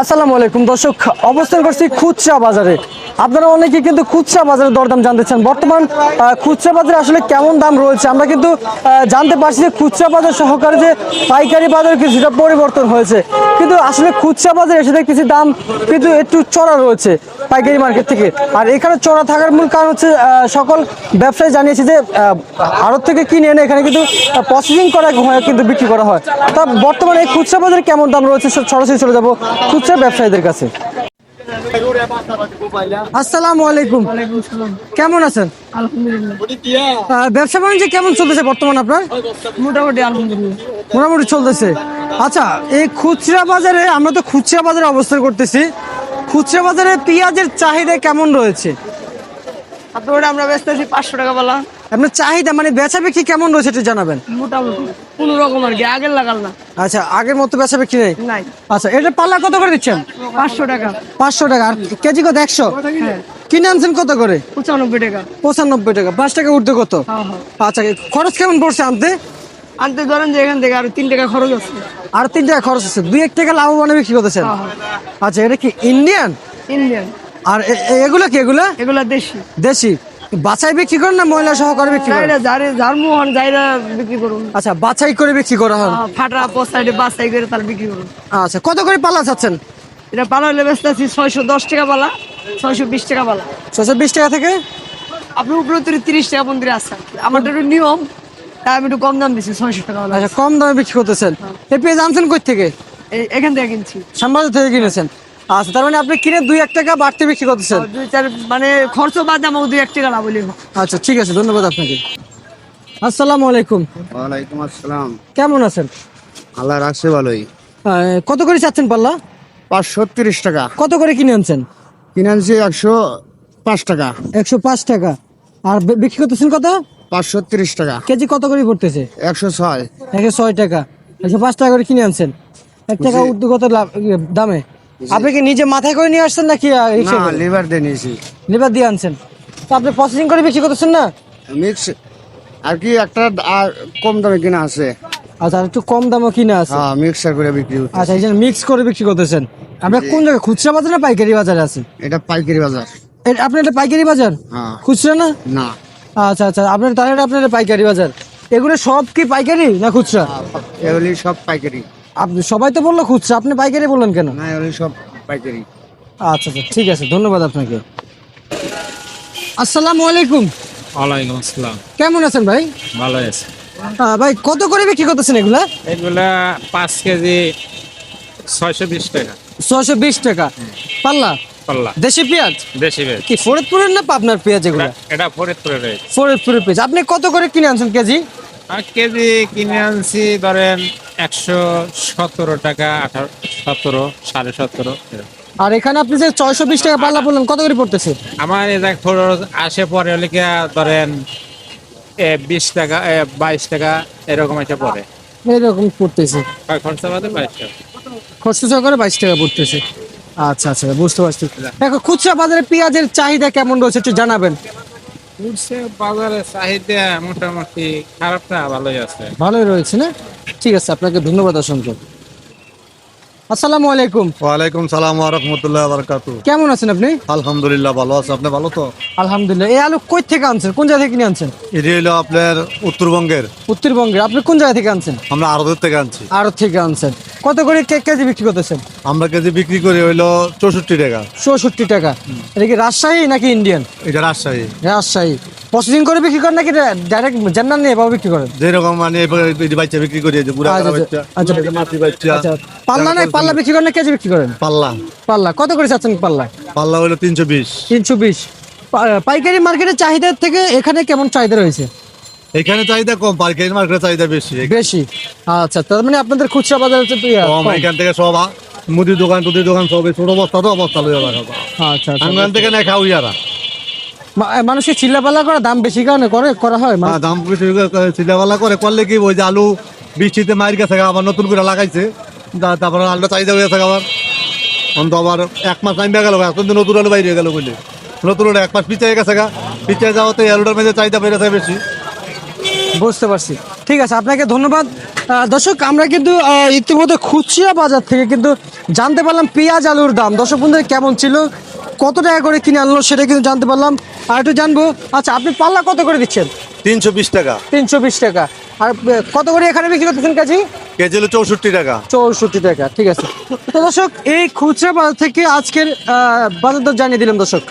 আসসালামু আলাইকুম দর্শক অবস্থান করছি খুচরা বাজারে। আপনারা অনেকে কিন্তু খুচরা বাজারের দরদাম জানতে চান। বর্তমান খুচরা বাজারে আসলে কেমন দাম রয়েছে? আমরা কিন্তু জানতে পারছি যে খুচরা বাজার সহকারে যে পাইকারি বাজারে কিছুটা পরিবর্তন হয়েছে। কিন্তু আসলে খুচরা বাজারে এসে কিছু দাম কিন্তু একটু চড়া রয়েছে পাইকারি মার্কেট থেকে। আর এখানে চড়া থাকার মূল কারণ হচ্ছে সকল ব্যবসায়ী জানিয়েছে যে ভারত থেকে কিনে এনে এখানে কিন্তু প্রসেসিং করা হয়ে, কিন্তু বিক্রি করা হয়। তা বর্তমানে এই খুচরা বাজারে কেমন দাম রয়েছে? সরাসরি চলে যাব খুচরা ব্যবসায়ীদের কাছে। আসসালামু আলাইকুম। কেমন আছেন? আলহামদুলিল্লাহ। ব্যবসা বাণিজ্য কেমন চলতেছে বর্তমান আপনার? মোটামুটি মোটামুটি চলতেছে। আচ্ছা এই খুচরা বাজারে আমরা তো খুচরা বাজারে অবস্থান করতেছি। খুচরা বাজারে পেঁয়াজের চাহিদা কেমন রয়েছে? আপনার আমরা ব্যস্ত আছি পাঁচশো টাকা বলা। আপনার চাহিদা মানে বেচা বিক্রি কেমন রয়েছে একটু জানাবেন? মোটামুটি কোন রকম আর কি আগের লাগাল না। আচ্ছা আগের মতো বেচা বিক্রি নেই? নাই। আচ্ছা এটা পাল্লা কত করে দিচ্ছেন? পাঁচশো টাকা। পাঁচশো টাকা আর কেজি কত? একশো? হ্যাঁ। কিনে আনছেন কত করে? পঁচানব্বই টাকা। পঁচানব্বই টাকা। পাঁচ টাকা উঠতে কত? হ্যাঁ হ্যাঁ। আচ্ছা খরচ কেমন পড়ছে আনতে? আনতে ধরেন যে এখান থেকে আর তিন টাকা খরচ আছে। আর তিন টাকা খরচ আছে। দুই এক টাকা লাভবান বিক্রি করতেছেন আচ্ছা এটা কি ইন্ডিয়ান ইন্ডিয়ান আর এগুলো কি এগুলা? এগুলা দেশি। দেশি। বাছাই বিক্রি করেন না মহিলা সহকারে বিক্রি করেন? যাইরা যারে যার মোহন যাইরা বিক্রি করুন। আচ্ছা বাছাই করে বিক্রি করা হয়। ফাটা পচাইটে বাসাই করে তার বিক্রি করুন। আচ্ছা কত করে পাল্লা চাচ্ছেন এটা পালা হলে ব্যস্ত আছি ছয়শো দশ টাকা পালা ছয়শো বিশ টাকা পালা। ছশো বিশ টাকা থেকে? আপনার উপরে তো তিরিশ টাকা পন্দ্রে আছে আমার একটু নিয়ম তাই আমি একটু কম দাম দিচ্ছি ছয়শো টাকা পালা। আচ্ছা কম দামে বিক্রি করতেছেন। এই পেঁয়াজ আনছেন কই থেকে? এই- এখান থেকে কিনছি। শ্যামবাজার থেকে কিনেছেন। আচ্ছা তার মানে আপনি কিনে দুই এক টাকা বাড়তে বিক্রি করতেছেন? দুই চার মানে খরচ বাদ আমাকে দুই এক টাকা লাভ হইলে আচ্ছা ঠিক আছে ধন্যবাদ আপনাকে। আসসালামু আলাইকুম। ওয়ালাইকুম আসসালাম। কেমন আছেন? আল্লাহ রাখছে ভালোই। কত করে চাচ্ছেন পাল্লা? পাঁচশো তিরিশ টাকা। কত করে কিনে আনছেন? কিনে আনছি একশো পাঁচ টাকা। একশো পাঁচ টাকা। আর বিক্রি করতেছেন কত? পাঁচশো তিরিশ টাকা। কেজি কত করে পড়তেছে? একশো ছয়। একশো ছয় টাকা। একশো পাঁচ টাকা করে কিনে আনছেন। এক টাকা উদ্যোগত লাভ দামে? আপনি কি নিজে মাথায় করে নিয়ে আসছেন নাকি লিভার দিয়ে নিয়েছি। লিভার দিয়ে আনছেন। তো আপনি প্রসেসিং করে বিক্রি করতেছেন না? মিক্স আর কি একটা আর কম দামে কিনা আছে। আচ্ছা একটু কম দামও কিনে আছে। হ্যাঁ মিক্সার করে বিক্রি হচ্ছে। আচ্ছা এই যে মিক্স করে বিক্রি করতেছেন। আপনার কোন জায়গায়? খুচরা বাজার না পাইকারি বাজারে আছে এটা পাইকারি বাজার। এ- আপনার এটা পাইকারি বাজার? হ্যাঁ। খুচরা না? না। আচ্ছা আচ্ছা আপনার তাহলে আপনার পাইকারি বাজার। এগুলো সব কি পাইকারি না খুচরা? এগুলি সব পাইকারি। আপনি সবাই তো বলল খুচরা আপনি পাইকারি বললেন কেন? না সব পাইকারি। আচ্ছা আচ্ছা ঠিক আছে ধন্যবাদ আপনাকে। আসসালামু আলাইকুম। ওয়ালাইকুম আসসালাম। কেমন আছেন ভাই? ভালো আছে। ভাই কত করে বিক্রি করতেছেন এগুলা? এগুলা পাঁচ কেজি ছয়শো বিশ টাকা। ছশো বিশ টাকা। পাল্লা? পাল্লা। দেশি পেঁয়াজ? দেশি বেশ কি ফরিদপুরের না পাবনার পেঁয়াজ এগুলা? এটা ফরিদপুরে রয়েছে ফরিদপুরের পেঁয়াজ। আপনি কত করে কিনে আনছেন কেজি? আর কেজি কিনে আনছি ধরেন একশো সতেরো টাকা আঠারো সতেরো সাড়ে সতেরো আর এখানে আপনি যে ছয়শো বিশ টাকা পাল্লা বললেন কত করে পড়তেছে? আমার এই দেখ খরচ আসে পরে হলে কি ধরেন বিশ টাকা বাইশ টাকা এরকম এসে পড়ে। এরকম পড়তেছে। খরচা বাদে বাইশ টাকা। খরচ করে বাইশ টাকা পড়তেছে। আচ্ছা আচ্ছা বুঝতে পারছি। দেখো খুচরা বাজারে পেঁয়াজের চাহিদা কেমন রয়েছে একটু জানাবেন। উঠছে বাজারে চাহিদা মোটামুটি খারাপ না ভালোই আছে। ভালোই রয়েছে না? ঠিক আছে আপনাকে ধন্যবাদ অসংখ্য। আসসালামু আলাইকুম। ওয়ালাইকুম সালাম রহমতুল্লাহ বারকাতু। কেমন আছেন আপনি? আলহামদুলিল্লাহ ভালো আছে। আপনি ভালো তো? আলহামদুলিল্লাহ। এই আলু কই থেকে আনছেন? কোন জায়গা থেকে কিনে আনছেন? এটি হলো আপনার উত্তরবঙ্গের। উত্তরবঙ্গের। আপনি কোন জায়গা থেকে আনছেন? আমরা আরদের থেকে আনছি। আড়ত থেকে আনছেন। কত করে কে কেজি বিক্রি করতেছেন? আমরা কেজি বিক্রি করি হইল চৌষট্টি টাকা। চৌষট্টি টাকা। এটা কি রাজশাহী নাকি ইন্ডিয়ান? এটা রাজশাহী। রাজশাহী। প্রসেসিং করে বিক্রি করেন নাকি? ডাইরেক্ট জেনারেল নিয়ে এভাবে বিক্রি করেন? যেরকম মানে বাচ্চা বিক্রি করি যে বুড়া আচ্ছা, বাচ্চা আচ্ছা। এই যে মাতৃ বাচ্চা। আচ্ছা পাল্লা নাই পাল্লা বিক্রি করেন কেজি বিক্রি করেন? পাল্লা। পাল্লা। কত করে চাচ্ছেন পাল্লা? পাল্লা হইল তিনশো বিশ। তিনশো বিশ। পাইকারি মার্কেটের চাহিদার থেকে এখানে কেমন চাহিদা রয়েছে? এখানে চাহিদা কম পাইকারি মার্কেটের চাহিদা বেশি। বেশি। আচ্ছা তার মানে আপনাদের খুচরা বাজার হচ্ছে কম। এখান থেকে সব মুদির দোকান টুদির দোকান সব ছোট বস্তা তো অবস্থা লইয়া আচ্ছা আচ্ছা। থেকে না খাও ইয়ারা। মা- মানুষের চিল্লাপাল্লা করা দাম বেশি কারণে করে করা হয় হ্যাঁ, দাম চিন্তাপাল্লা করে করলে কি ওই যে আলু বৃষ্টিতে মার গেছে আবার নতুন করে লাগাইছে। তারপরে আলুটা চাহিদা হয়ে গেছে আবার। অন্ত আবার এক মাস টাইম গেল এখন তো নতুন আলু বাইরে গেল বলে নতুন আলু এক মাস পিছিয়ে গেছে গা। পিছিয়ে যাওয়াতে আলুটার মধ্যে চাহিদা বেড়েছে বেশি। বুঝতে পারছি। ঠিক আছে আপনাকে ধন্যবাদ। দর্শক আমরা কিন্তু ইতিমধ্যে খুচরা বাজার থেকে কিন্তু জানতে পারলাম পেঁয়াজ আলুর দাম। দর্শক বন্ধু কেমন ছিল? কত টাকা করে কিনে আনলো সেটা কিন্তু জানতে পারলাম। আর একটু জানব আচ্ছা আপনি পাল্লা কত করে দিচ্ছেন? তিনশো বিশ টাকা। তিনশো বিশ টাকা। আর কত করে এখানে বিক্রি করতেছেন কাজী? কেজি হলো চৌষট্টি টাকা। চৌষট্টি টাকা ঠিক আছে। তো দর্শক এই খুচরা বাজার থেকে আজকের বাজার দর জানিয়ে দিলাম দর্শক।